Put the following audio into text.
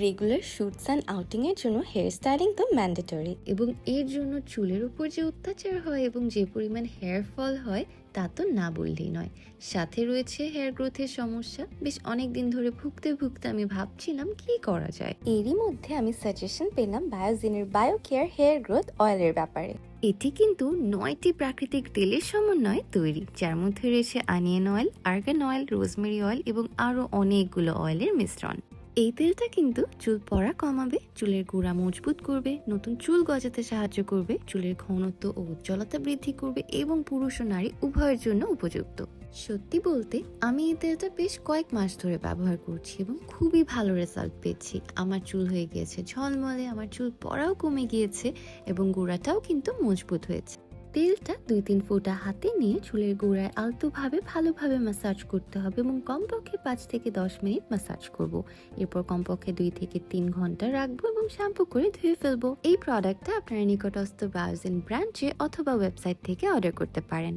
Regular suits and আউটিংয়ের জন্য hair styling তো mandatory এবং এর জন্য চুলের উপর যে অত্যাচার হয় এবং যে পরিমাণ হেয়ার ফল হয় তা তো না বললেই নয়। সাথে রয়েছে হেয়ার গ্রোথের সমস্যা। বেশ অনেক দিন ধরে ভুগতে ভুগতে আমি ভাবছিলাম কি করা যায়? এরই মধ্যে আমি সাজেশন পেলাম বায়োজিনের বায়ো কেয়ার হেয়ার গ্রোথ অয়েলের ব্যাপারে। এটি কিন্তু নয়টি প্রাকৃতিক তেলের সমন্বয়ে তৈরি যার মধ্যে রয়েছে onion oil argan oil rosemary oil এবং আরও অনেকগুলো অয়েলের মিশ্রণ। এই তেলটা কিন্তু চুল পড়া কমাবে, চুলের গোড়া মজবুত করবে, নতুন চুল গজাতে সাহায্য করবে, চুলের ঘনত্ব ও উজ্জ্বলতা বৃদ্ধি করবে এবং পুরুষ ও নারী উভয়ের জন্য উপযুক্ত। সত্যি বলতে, আমি এই তেলটা বেশ কয়েক মাস ধরে ব্যবহার করছি এবং খুবই ভালো রেজাল্ট পেয়েছি। আমার চুল হয়ে গিয়েছে ঝলমলে, আমার চুল পড়াও কমে গিয়েছে এবং গোড়াটাও কিন্তু মজবুত হয়েছে। তেলটা দুই তিন ফোঁটা হাতে নিয়ে চুলের গোড়ায় আলতোভাবে, ভালোভাবে ম্যাসাজ করতে হবে এবং কমপক্ষে পাঁচ থেকে দশ মিনিট ম্যাসাজ করব। এরপর কমপক্ষে দুই থেকে তিন ঘণ্টা রাখব এবং শ্যাম্পু করে ধুয়ে ফেলব। এই প্রোডাক্টটা আপনারা নিকটস্থ ব্রাউজিন ব্রাঞ্চে অথবা ওয়েবসাইট থেকে অর্ডার করতে পারেন।